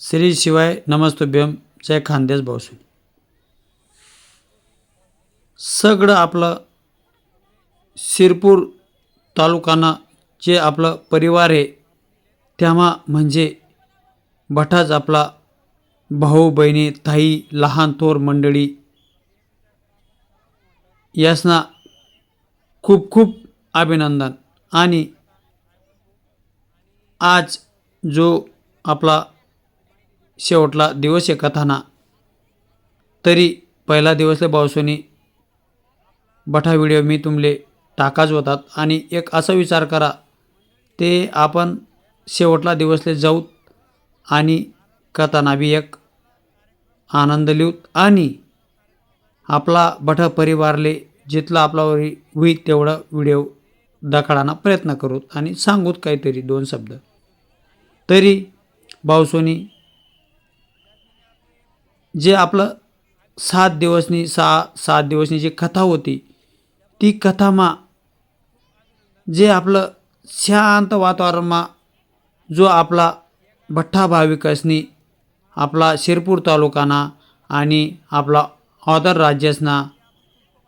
श्री शिवाय नमस्तुभ्यम जय खानदेश भाऊसू. सगळं आपलं शिरपूर तालुकाना जे आपलं परिवार आहे तेव्हा म्हणजे बठाच आपला भाऊ बहिणी ताई लहान थोर मंडळी यासना खूप खूप अभिनंदन. आणि आज जो आपला शेवटला दिवस एकथाना कथाना तरी पहिला दिवसले भावसोनी बठा व्हिडिओ मी तुमले टाकाच होतात. आणि एक असा विचार करा ते आपण शेवटला दिवसले जाऊत आणि कथाना बी एक आनंद लिहूत. आणि आपला बठा परिवारले जितला आपला वरी होईल तेवढा व्हिडिओ दाखडाना प्रयत्न करूत आणि सांगूत काहीतरी दोन शब्द. तरी बावसोनी जे आपलं सात दिवसनी सहा सात दिवसनी जी कथा होती ती कथामा जे आपलं शांत वातावरणमा जो आपला भठ्ठा भाविकसनी आपला शिरपूर तालुकाना आणि आपला ऑदर राज्यसना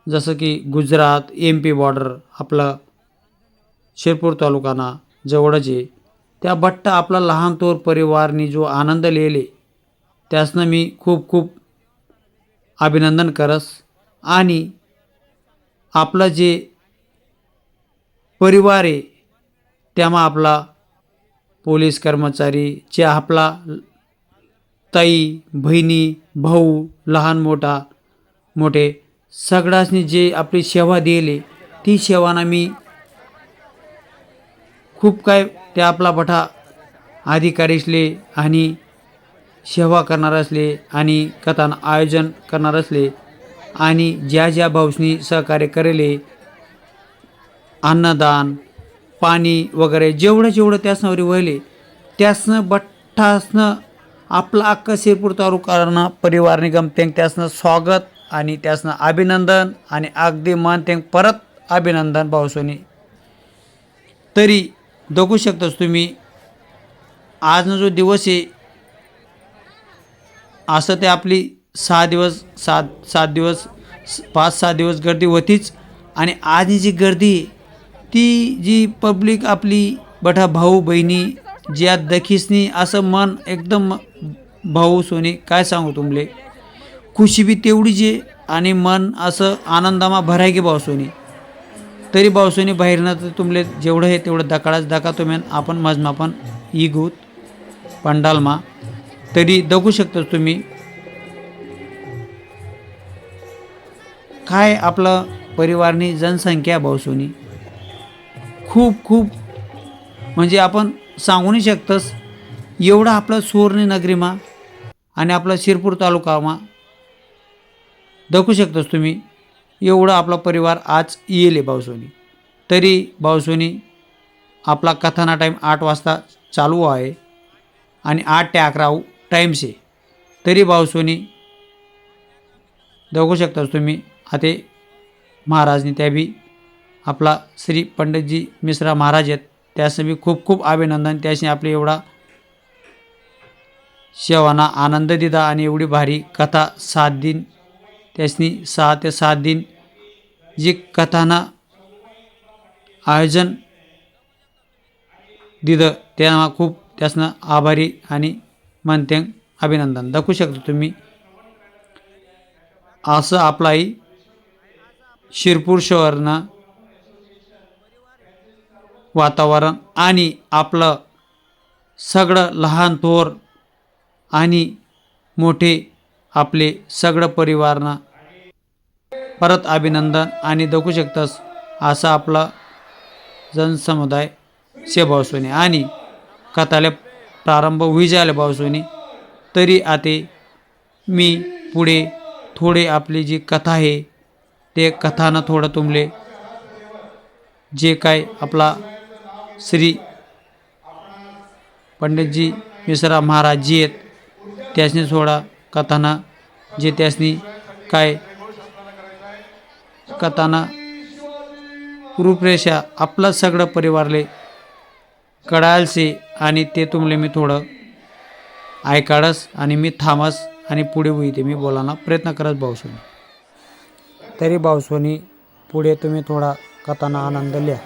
जसं की गुजरात एम पी बॉर्डर आपलं शिरपूर तालुकाना जवळच आहे त्या भट्टा आपला लहान तोर परिवारनी जो आनंद लिहिले त्यासनं मी खूप खूप अभिनंदन करस. आणि आपलं जे परिवार आहे त्यामा आपला पोलीस कर्मचारी जे आपला ताई बहिणी भाऊ लहान मोठा मोठे सगळ्यासनी जे आपली सेवा दिली ती सेवाना मी खूप काय त्या आपला बठा अधिकारीसले आणि सेवा करणार असले आणि कथान आयोजन करणार असले आणि ज्या ज्या भाऊसनी सहकार्य करेले अन्नदान पाणी वगैरे जेवढं जेवढं त्यासनावरी व्हायले त्यासनं बठ्ठासनं आपला अख्खा शिरपूर तालुकानं परिवार निगम त्यांक त्यासनं स्वागत आणि त्यासनं अभिनंदन आणि अगदी मन त्यांक परत अभिनंदन भाऊसोनी. तरी बघू शकतोस तुम्ही आजनं जो दिवस आहे असं ते आपली सहा दिवस सात सात दिवस पाच सहा दिवस गर्दी होतीच. आणि आधी जी गर्दी आहे, ती जी पब्लिक आपली बठा भाऊ बहिणी ज्या दखीसनी असं मन एकदम भाऊ सोनी काय सांगू तुमले? खुशी बी तेवढी जे आणि मन असं आनंदामा भराय की भाऊ सोनी? तरी भाऊसोनी बाहेरनं तर तुमले जेवढं आहे तेवढं दकाळाच दका तुम्ही आपण मजमा ई गुत पंडालमा. तरी दगू शकता तुम्ही. काय आपलं परिवारनी जनसंख्या भाऊसोनी खूप खूप म्हणजे आपण सांगू नाही शकतस. एवढं आपलं सुवर्ण नगरीमा आणि आपला शिरपूर तालुकामा दाखवू शकतोस तुम्ही. एवढं आपला परिवार आज येईल भाऊसोनी तरी भाऊसोनी आपला कथाना टाईम आठ वाजता चालू आहे आणि आठ ते अकरा टाईम्स आहे. तरी बावसोनी बघू शकताच तुम्ही आता महाराजनी त्या बी आपला श्री पंडितजी मिश्रा महाराज आहेत. त्याचं बी खूप खूप अभिनंदन. त्याशी आपले एवढा शेवाना आनंद दिदा आणि एवढी भारी कथा सात दिन त्यासनी सहा ते सात दिन जी कथाना आयोजन दिलं त्यांना खूप त्यासनं आभारी आणि म्हणते अभिनंदन. दाखवू शकता तुम्ही. असं आपलाही शिरपूर शहरनं वातावरण आणि आपलं सगळं लहान थोर आणि मोठे आपले सगळं परिवारनं परत अभिनंदन आणि दाखवू शकतास असा आपला जनसमुदाय शे भावसोनी आणि कथाला प्रारंभ होई जायला भावसोनी तरी आता मी पुढे थोडे आपली जी कथा आहे ते कथानं थोडं तुमले जे काय आपला श्री पंडितजी मिश्रा महाराज जी आहेत त्यासनी थोडा कथाना जे त्यासनी काय कथाना रूपरेषा आपला सगळं परिवारले कळायलसे आणि ते तुमले मी थोडं ऐकाडस आणि मी थांबस आणि पुढे होईते. मी बोलायला प्रयत्न करत भाऊसोनी तरी भाऊसोनी पुढे तुम्ही थोडा कथाना आनंद लिहा.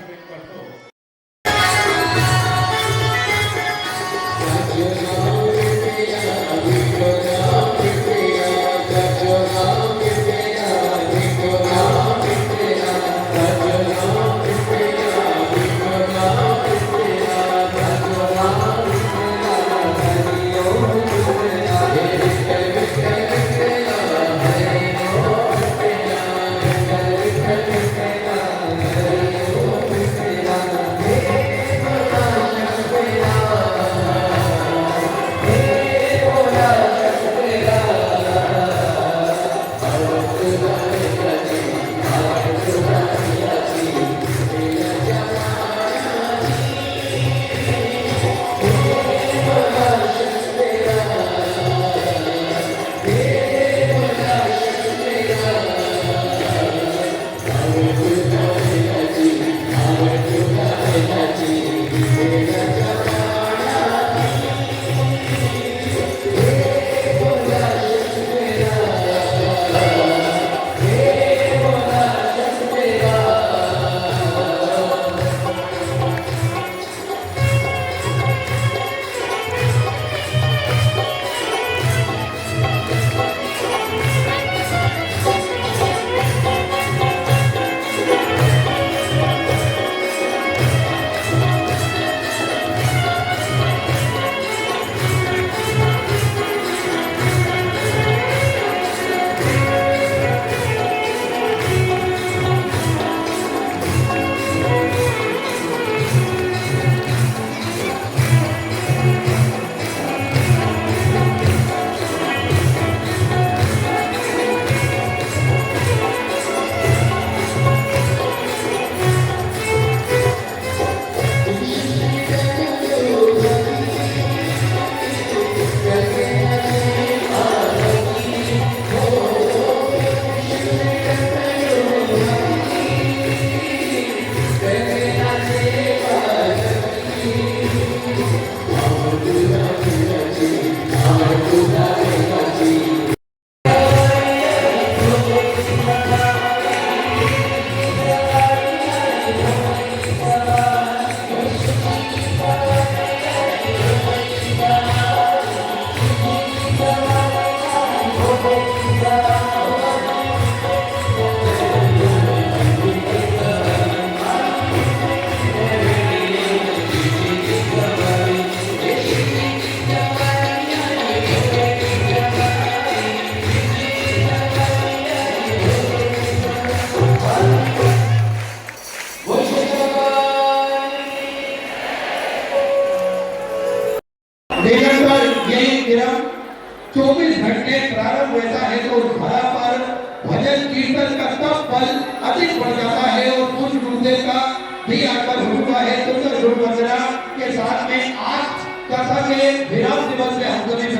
भजन कीर्तन का तब फल अधिक बढ़ जाता है और कुछ गुरुदेव का भी आकर हुआ है सुंदर गुरु वंदना के साथ में आज कथा के विराम दिवस में हम सभी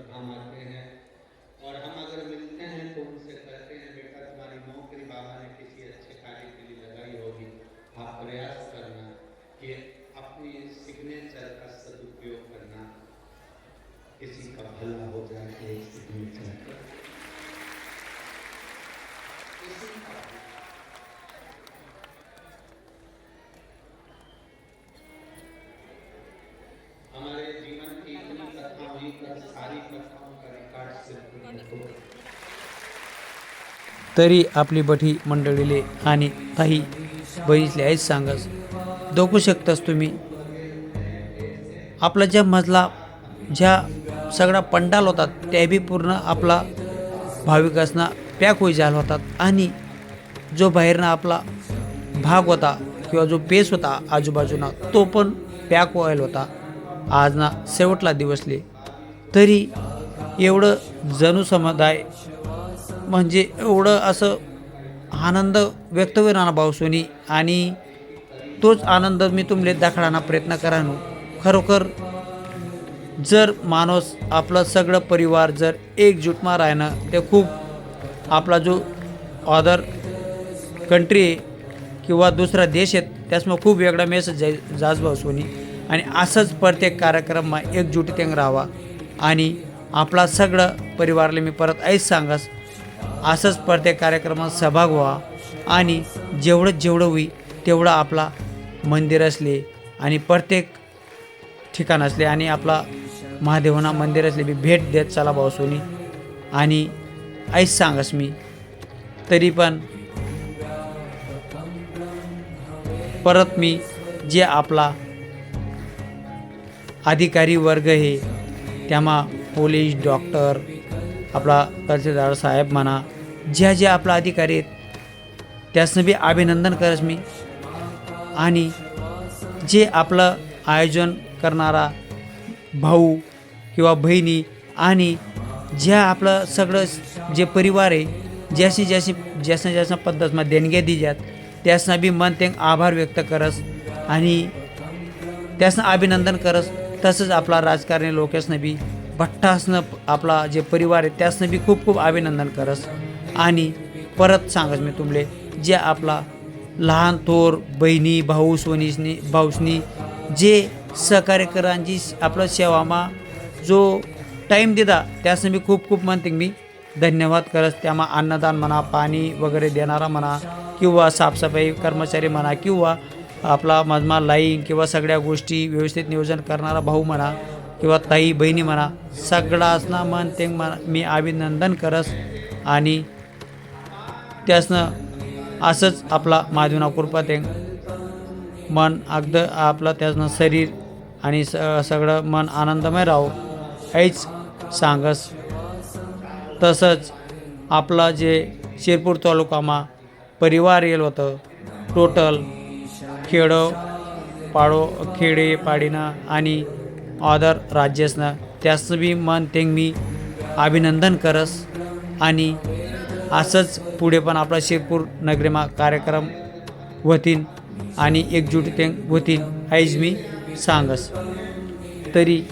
धाम आते हैं। और हम अगर मिलते हैं तो उनसे कहते हैं, बेटा, तुम्हारी नौकरी बाबा ने किसी अच्छे कार्य के लिए लगाई होगी। आप प्रयास करना कि अपनी सिग्नेचर का सदुपयोग करना। किसी का भला हो जाए सिग्नेचर सिग्नेचर तरी आपली बठी मंडळीले आणि ताई बहिणीतले आहेत सांगस दोघू शकतास तुम्ही. आपला ज्या मजला ज्या सगळा पंडाल होतात त्या बी पूर्ण आपला भाविकासना पॅक होई झाला होतात आणि जो बाहेरनं आपला भाग होता किंवा जो पेस होता आजूबाजूना तो पण पॅक व्हायला होता. आज ना शेवटला दिवसले तरी एवढं जणू समुदाय म्हणजे एवढं असं आनंद व्यक्त होईल ना भाऊसोनी. आणि तोच आनंद मी तुमले दाखवण्याचा प्रयत्न करानो. खरोखर जर माणूस आपलं सगळं परिवार जर एकजुटमा राहणं ते खूप आपला जो अदर कंट्री आहे किंवा दुसरा देश आहेत त्याच्यामुळे खूप वेगळा मेसेज जाय जाजभाव सोनी आणि असंच प्रत्येक कार्यक्रममा एकजुटीतेन राहावा. आणि आपला सगळं परिवारले मी परत ऐस सांगस. असंच प्रत्येक कार्यक्रमात सहभाग व्हा आणि जेवढं जेवढं होईल तेवढं आपला मंदिर असले आणि प्रत्येक ठिकाण असले आणि आपला महादेवना मंदिर असले मी भेट देत चला भाऊ सोनी. आणि ऐस सांगस मी. तरी पण परत मी जे आपला अधिकारी वर्ग हे त्यामा पोलीस डॉक्टर आपला तहसीलदार साहेब म्हणा ज्या ज्या आपला अधिकारी आहेत त्यासनं बी अभिनंदन करस मी. आणि जे आपलं आयोजन करणारा भाऊ किंवा बहिणी आणि ज्या आपलं सगळं जे परिवार आहे ज्याशी ज्याशी ज्यासना ज्यासना पद्धतमा देणग्या दिल्यात त्यासना बी मन ते आभार व्यक्त करस आणि त्यासनं अभिनंदन करस. तसंच आपला राजकारणी लोकेसनं बी भट्टासनं आपला जे परिवार आहे त्यासनं बी खूप खूप अभिनंदन करस. आणि परत सांगस मी तुमले जे आपला लहान थोर बहिणी भाऊ सोनीसनी भाऊसनी जे सहकार्य आपला आपलं सेवामा जो टाईम दिला त्यासनं मी खूप खूप म्हणते मी. धन्यवाद करस. त्यामा अन्नदान म्हणा पाणी वगैरे देणारा म्हणा किंवा साफसफाई कर्मचारी म्हणा किंवा आपला मजमा लाईन किंवा सगळ्या गोष्टी व्यवस्थित नियोजन करणारा भाऊ म्हणा किंवा ताई बहिणी म्हणा सगळा असणं मन ते म्हणा मी अभिनंदन करस आणि त्यासनं असंच आपला महादेवना कृपा ते मन अगद आपलं त्यासनं शरीर आणि स सगळं मन आनंदमय राहो हेच सांगस. तसंच आपला जे शिरपूर तालुकामा परिवार येल होतं टोटल खेड पाडो खेडे पाडीनं आणि ऑदर राज्यसनं त्याचं बी मन तेंग मी अभिनंदन करस आणि असंच पुढे पण आपला शिरपूर नगरीमा कार्यक्रम होतीन आणि एकजुटीते होतीन आईज मी सांगस. तरी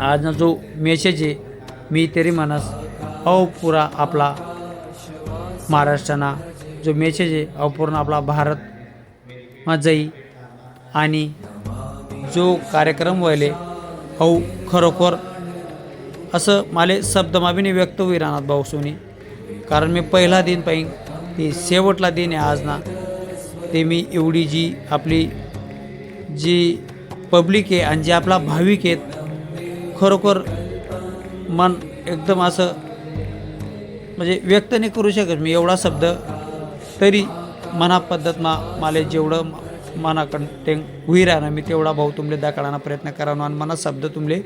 आज जो मेसेज आहे मी तरी म्हणस अहो पुरा आपला महाराष्ट्राना जो मेसेज आहे अपूर्ण आपला भारत जाई आणि जो कार्यक्रम व्हायले अहो खरोखर असं मला शब्दमा व्यक्त होई राहणार भाऊ सोनी. कारण मी पहिला दिन पाहिन ते शेवटला दिन आहे आज ना. ते मी एवढी जी आपली जी पब्लिक आहे आणि जे आपला भाविक आहेत खरोखर मन एकदम असं म्हणजे व्यक्त नाही करू शकत मी एवढा शब्द तरी मना पद्धतमा माले जेवढं मनाकडं ते होई राहणं मी तेवढा भाऊ तुमले दाखवण्याचा प्रयत्न करानो आणि मना शब्द तुमले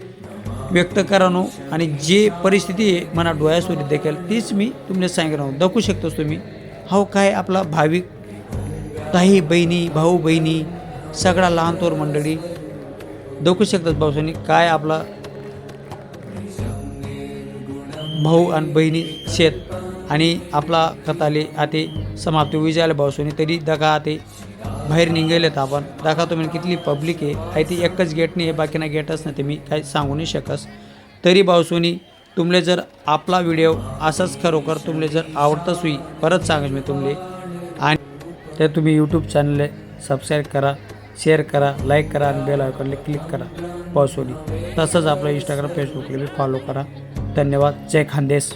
व्यक्त करानो आणि जे परिस्थिती आहे मना डोळ्यासोबत देखील तीच मी तुमले सांगितलं दाखवू शकतोस तुम्ही. हो काय आपला भाविक ताई बहिणी भाऊ बहिणी सगळा लहान थोर मंडळी. दाखवू शकतात भाऊसांनी काय आपला भाऊ आणि बहिणी शेत आणि आपला कथाले आते समाप्ती विजयाला भाऊसोनी तरी दगा आते बाहेर निघेलेत आपण. दाखा तुम्ही कितली पब्लिक आहे. आहे ती एकच गेट नाही आहे बाकीना गेटच नाही ते मी काही सांगू नाही शकस तरी भाऊसोनी तुमले जर आपला व्हिडिओ असाच खरोखर तुमले जर आवडतच होई परत सांगेन मी तुमले. आणि ते तुम्ही यूट्यूब चॅनल सबस्क्राईब करा शेअर करा लाईक करा आणि बेल आयकॉनला क्लिक करा. पावसोनी तसंच आपलं इंस्टाग्राम फेसबुकला फॉलो करा. धन्यवाद. जय खानदेश.